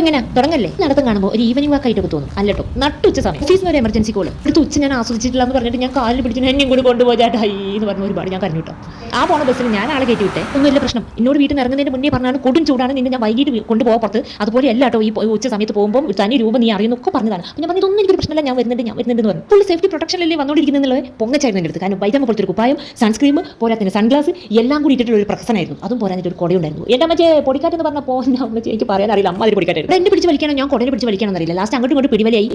ഇങ്ങനെ തുടങ്ങല്ലേ? നടത്തം കാണുമ്പോൾ ഒരു ഈവനിങ് വാക്ക് ആയിട്ടൊക്കെ തോന്നും. അല്ലട്ടോ നട്ടുച്ച സമയം. ഓഫീസിൽ ഒരു എമർജൻസി കോൾ അടുത്ത ഉച്ച ഞാൻ ആസ്വദിച്ചിട്ടില്ല എന്ന് പറഞ്ഞിട്ട് ഞാൻ കാലിൽ പിടിച്ചു എന്നെയും കൂടി കൊണ്ടുപോയാട്ടായി എന്ന് പറഞ്ഞ ഒരുപാട് ഞാൻ കരഞ്ഞു ആ പോണ ബസ്സിൽ ഞാൻ ആളെ കയറ്റി വിട്ടെ. ഒന്നുമില്ല പ്രശ്നം. എന്നോട് വീട്ടിൽ ഇറങ്ങുന്നതിന് മുന്നേ പറഞ്ഞാണ് കൊടും ചൂടാണ് നിന്നെ ഞാൻ വൈകിട്ട് കൊണ്ടുപോകാൻ പുറത്ത്. അതുപോലെ അല്ല കേട്ടോ ഈ ഉച്ച സമയത്ത് പോകുമ്പോൾ തനി രൂപം നീ അറിയുന്നൊക്കെ പറഞ്ഞതാണ്. ഞാൻ പറഞ്ഞു ഇതൊന്നും എനിക്ക് പ്രശ്നമല്ല ഞാൻ വരുന്നുണ്ട് ഞാൻ വരുന്നുണ്ട് എന്ന് പറഞ്ഞു. ഫുൾ സേഫ്റ്റി പ്രൊട്ടക്ഷനിലേ വന്നുകൊണ്ടിരിക്കുന്നുള്ളത് പൊങ്ങച്ചായിരുന്നു എന്റെ അടുത്ത്. കാരണം വൈദ്യമ പോലത്തെ ഒരു കുപ്പായം സൺസ്ക്രീം പോരാത്തിന് സൺഗ്ലാസ് എല്ലാം കൂടി ഇട്ടിട്ടുള്ള ഒരു പ്രശ്നമായിരുന്നു അതും പോരാഞ്ഞിട്ട് ഒരു കുടയുണ്ടായിരുന്നു. എന്റെ അമ്മച്ചേ പൊടിക്കാറ്റെന്ന് പറഞ്ഞപ്പോൾ എനിക്ക് പറയാൻ അമ്മ അതിൽ പൊടിക്കാറ്റായിരുന്നു എന്നെ പിടിച്ച് വലിക്കണം? ഞാൻ കൊടനെ പിടിച്ച് വലിക്കണം എന്നറിയില്ല ലാസ്റ്റ് അങ്ങോട്ടും ഇങ്ങോട്ട് പിടിവലിയായി.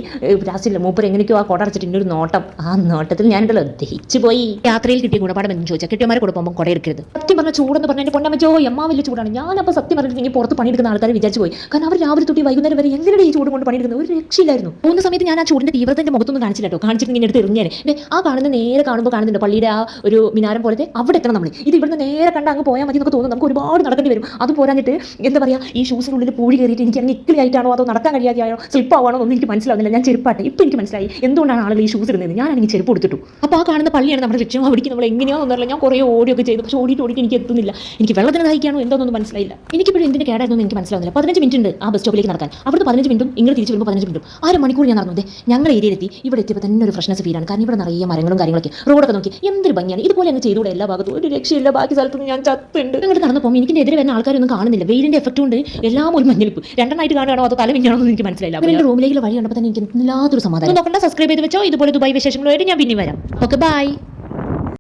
ലാസ്റ്റില്ല മൂപ്പർ എങ്ങനെയൊക്കെയോ ആ കൊട അടച്ചിട്ട് എന്റെ ഒരു നോട്ടം. ആ നോട്ടത്തിൽ ഞാനുണ്ടല്ലോ ദഹിച്ചു പോയി. യാത്രയിൽ കിട്ടിയ ഗുണപാഠം എന്ന് ചോദിച്ചാൽ കിട്ടിയമാരെ കൂടെ പോകുമ്പോൾ കൊട എടുക്കരുത്. സത്യം പറഞ്ഞ ചൂടെന്ന് പറഞ്ഞാൽ എന്റെ പൊന്നമ്മച്ചോ അമ്മ വലിയ ചൂടാണ്. ഞാനപ്പോൾ സത്യം പറഞ്ഞിട്ട് ഇനി പുറത്ത് പണിയെടുക്കുന്ന ആൾക്കാർ വിചാരിച്ചു പോയി. കാരണം അവർ രാവിലെ തൊട്ടി വൈകുന്നേരം വരെ എങ്ങനെയാണ് ഈ ചൂട് കൊണ്ട് പണിയെടുക്കുന്നത്? ഒരു രക്ഷയില്ലായിരുന്നു. പോകുന്ന സമയത്ത് ഞാൻ ആ ചൂടിന്റെ തീവ്രത എന്റെ മുഖത്തൊന്നും കാണിച്ചില്ല കേട്ടോ. കാണിച്ചിട്ട് ഇങ്ങനെ എടുത്ത് എറിഞ്ഞേനെ. ആ കാണുന്ന നേരെ കാണുമ്പോൾ കാണുന്നുണ്ട് പള്ളിയുടെ ആ ഒരു മിനാരം പോലത്തെ അവിടെ എത്തണം നമ്മൾ ഇത് ഇവിടുന്ന് നേരെ കണ്ട് അങ്ങ് പോയാൽ മതി എന്നൊക്കെ തോന്നുന്നു. നമുക്ക് ഒരുപാട് നടക്കേണ്ടി വരും. അത് പോരാഞ്ഞിട്ട് എന്താ പറയുക ഈ ഷൂസിനുള്ളിൽ പൂഴി കയറിയിട്ട് എനിക്ക് ഇക്കിളി ആയിട്ടാണോ അതോ നടക്കാൻ കഴിയാതെയാണോ സ്ലിപ്പ് ആവാണോ ഒന്നും എനിക്ക് മനസ്സിലാവുന്നില്ല. ഞാൻ ചെരുപ്പാട്ടെ. ഇപ്പം എനിക്ക് മനസ്സിലായി. എന്തുകൊണ്ടാണ് ആളുകൾ ഈ ഷൂസ് ഇടുന്നത്? ഞാനാണെങ്കിൽ ചെരുപ്പ് കൊടുത്തിട്ടു അപ്പോൾ ആ കാണുന്ന പള്ളിയാണ് നമ്മുടെ ലക്ഷ്യം അവിടേക്ക് നമ്മൾ എങ്ങനെയാണെന്ന് ഒന്നറിയില്ല ഞാൻ കുറേ ഓടിയൊക്കെ ചെയ്തു. പക്ഷേ ഓടിയിട്ട് ഓടിയിട്ട് എനിക്ക് എത്തുന്നില്ല. എനിക്ക് വെള്ളത്തിന് ദാഹിക്കാണോ എന്താണെന്നൊന്നും മനസ്സിലായില്ല. എനിക്കിപ്പോഴും എന്തിന്റെ കേടായിരുന്നു എനിക്ക് മനസ്സിലാവുന്നില്ല. പതിനഞ്ച് മിനിറ്റ് ഉണ്ട് ആ ബസ് സ്റ്റോപ്പിലേക്ക് നടക്കാൻ. അവിടുത്തെ പതിനഞ്ച് മിനിറ്റും ഇങ്ങനെ തിരിച്ച് വരുമ്പോൾ പതിനഞ്ച് മിനിറ്റും അര മണിക്കൂർ ഞാൻ നടന്നു. ദേ, ഏരിയ ഏരിയയിലെത്തി ഇവിടെ എത്തിയപ്പോൾ തന്നെ ഒരു ഫ്രഷ്നസ് ഫീലാണ് കാരണം ഇവിടെ നിറയെ മരങ്ങളും കാര്യങ്ങളൊക്കെ. റോഡൊക്കെ നോക്കി. എന്തൊരു ഭംഗിയാണ്. ഇതുപോലെ അങ്ങ് ചെയ്തുകൂടെ എല്ലാ ഭാഗത്തും. ഒരു രക്ഷയില്ല. ബാക്കി സ്ഥലത്തുനിന്ന് ഞാൻ ചത്തുണ്ട്. അങ്ങോട്ട് നടന്നപ്പോൾ എനിക്കെതിരെ വരുന്ന ആൾക്കാരൊന്നും കാണുന്നില്ല. വെയിലിന്റെ എഫക്റ്റ് കൊണ്ട് എല്ലാം ഒരു മഞ്ഞളിപ്പ്. രണ്ടെണ്ണമായിട്ട് കാണുകയാണോ അതോ തല മിഞ്ഞാണോ എനിക്ക് മനസ്സിലായില്ല. എന്റെ റൂമിലേക്ക് വഴി കണ്ടപ്പോൾ തന്നെ എനിക്ക് എല്ലാത്തൊരു സമാധാനം നോക്കണ്ട സബ്സ്ക്രൈബ് ചെയ്ത് വെച്ചോ. ഇതുപോലെ ദുബായ് വിശേഷങ്ങളുമായിട്ട് ഞാൻ പിന്നെ വരാം. Okay bye